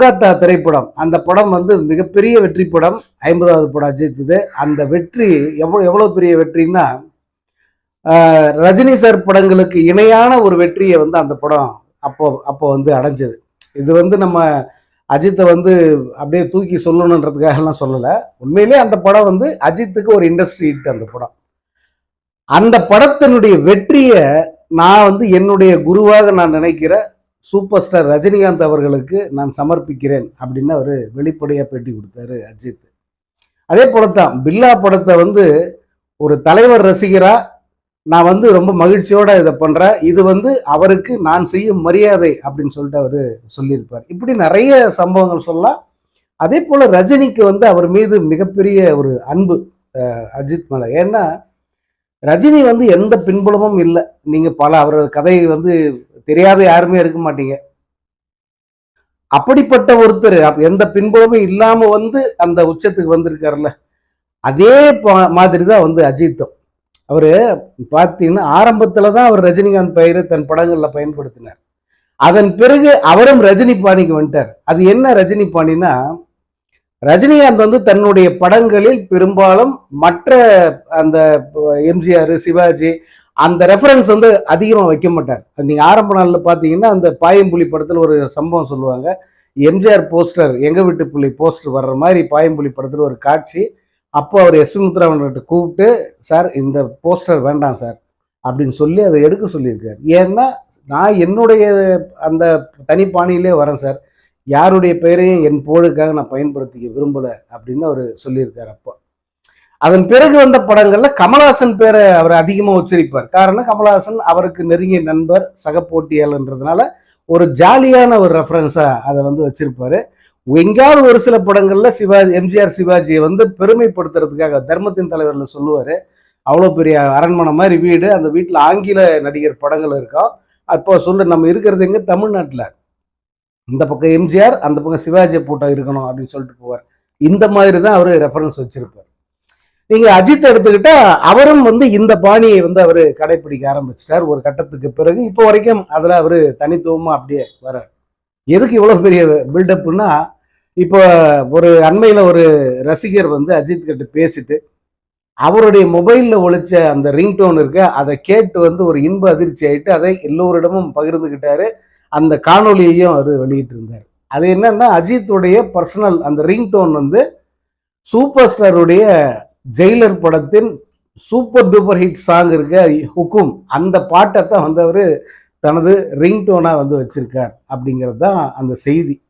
கொல்கத்தா திரைப்படம். அந்த படம் வந்து மிகப்பெரிய வெற்றி படம். ஐம்பதாவது படம் அஜித்து அந்த வெற்றி எவ்வளோ எவ்வளோ பெரிய வெற்றின்னா ஆஹ், ரஜினி சார் படங்களுக்கு இணையான ஒரு வெற்றியை வந்து அந்த படம் அப்போ அப்போ வந்து அடைஞ்சது. இது வந்து நம்ம அஜித்தை வந்து அப்படியே தூக்கி சொல்லணுன்றதுக்காகலாம் சொல்லலை. உண்மையிலே அந்த படம் வந்து அஜித்துக்கு ஒரு இண்டஸ்ட்ரி ஹிட் அந்த படம். அந்த படத்தினுடைய வெற்றியை நான் வந்து என்னுடைய குருவாக நான் நினைக்கிற சூப்பர் ஸ்டார் ரஜினிகாந்த் அவர்களுக்கு நான் சமர்ப்பிக்கிறேன் அப்படின்னு அவர் வெளிப்படையாக பேட்டி கொடுத்தாரு அஜித். அதே போலத்தான் பில்லா படத்தை வந்து ஒரு தலைவர் ரசிகரா நான் வந்து ரொம்ப மகிழ்ச்சியோட இதை பண்ணுறேன் இது வந்து அவருக்கு நான் செய்யும் மரியாதை அப்படின்னு சொல்லிட்டு அவர் சொல்லியிருப்பார். இப்படி நிறைய சம்பவங்கள் சொல்லலாம். அதே போல் ரஜினிக்கு வந்து அவர் மீது மிகப்பெரிய ஒரு அன்பு அஜித் மலை. ஏன்னா ரஜினி வந்து எந்த பின்புலமும் இல்லை. நீங்கள் பல அவரது கதையை வந்து தெரியாத யாருமே இருக்க மாட்டீங்க. அப்படிப்பட்ட ஒருத்தர் எந்த பின்புலமும் இல்லாம வந்து அந்த உச்சத்துக்கு வந்திருக்காருல்ல அதே மாதிரி தான் வந்து அஜித்தும். அவரு பார்த்தீங்கன்னா ஆரம்பத்தில் தான் அவர் ரஜினிகாந்த் பெயரை தன் படங்களில் பயன்படுத்தினார். அதன் பிறகு அவரும் ரஜினி பாணிக்கு வந்துட்டார். அது என்ன ரஜினி பாணினா ரஜினிகாந்த் வந்து தன்னுடைய படங்களில் பெரும்பாலும் மற்ற அந்த எம்ஜிஆர் சிவாஜி அந்த ரெஃபரன்ஸ் வந்து அதிகமாக வைக்க மாட்டார். நீங்கள் ஆரம்ப நாளில் பார்த்தீங்கன்னா அந்த பாயம்புலி படத்தில் ஒரு சம்பவம் சொல்லுவாங்க. எம்ஜிஆர் போஸ்டர் எங்கள் வீட்டு புள்ளி போஸ்டர் வர்ற மாதிரி பாயம்புலி படத்தில் ஒரு காட்சி. அப்போ அவர் எஸ்வி முத்துராமன்கிட்ட கூப்பிட்டு சார் இந்த போஸ்டர் வேண்டாம் சார் அப்படின்னு சொல்லி அதை எடுக்க சொல்லியிருக்கார். ஏன்னா நான் என்னுடைய அந்த தனிப்பாணியிலே வரேன் சார். யாருடைய பெயரையும் என் போழுக்காக நான் பயன்படுத்திக்க விரும்பலை அப்படின்னு அவர் சொல்லியிருக்கார் அப்போ. அதன் பிறகு வந்த படங்கள்ல கமலஹாசன் பேரை அவர் அதிகமாக உச்சரிப்பார். காரணம் கமலஹாசன் அவருக்கு நெருங்கிய நண்பர் சக போட்டியாளன்றதுனால ஒரு ஜாலியான ஒரு ரெஃபரன்ஸா அதை வந்து வச்சிருப்பாரு. எங்கேயாவது ஒரு சில படங்கள்ல சிவாஜி எம்ஜிஆர் சிவாஜியை வந்து பெருமைப்படுத்துறதுக்காக தர்மத்தின் தலைவர்ல சொல்லுவாரு. அவ்வளோ பெரிய அரண்மனை மாதிரி வீடு அந்த வீட்டில் ஆங்கில நடிகர் படங்கள் இருக்கும். அப்போ சொல்லு நம்ம இருக்கிறது எங்க? தமிழ்நாட்டில். இந்த பக்கம் எம்ஜிஆர் அந்த பக்கம் சிவாஜி போட்டோ இருக்கணும் அப்படின்னு சொல்லிட்டு போவார். இந்த மாதிரி தான் அவர் ரெஃபரன்ஸ் வச்சிருப்பார். நீங்க அஜித் எடுத்துக்கிட்டா அவரும் வந்து இந்த பாணியை வந்து அவர் கடைபிடிக்க ஆரம்பிச்சிட்டார். ஒரு கட்டத்துக்கு பிறகு இப்போ வரைக்கும் அதுல அவர் தனித்துவமா அப்படியே வர எதுக்கு இவ்வளவு பெரிய பில்டப்னா இப்போ ஒரு அண்மையில ஒரு ரசிகர் வந்து அஜித் கிட்ட பேசிட்டு அவருடைய மொபைல்ல ஒழிச்ச அந்த ரிங்டோன் இருக்க அதை கேட்டு வந்து ஒரு இன்ப அதிர்ச்சி ஆயிட்டு அதை எல்லோரிடமும் பகிர்ந்துக்கிட்டாரு அந்த காணொலியையும் அவர் வெளியிட்டு இருந்தார் அது என்னன்னா அஜித்துடைய பர்சனல் அந்த ரிங்டோன் வந்து சூப்பர் ஸ்டாருடைய ஜெயிலர் படத்தின் சூப்பர் டூப்பர் ஹிட் சாங் இருக்க ஹுக்கும் அந்த பாட்டை தான் வந்து அவர் தனது ரிங்டோனா வந்து வச்சுருக்கார் அப்படிங்கிறது தான் அந்த செய்தி.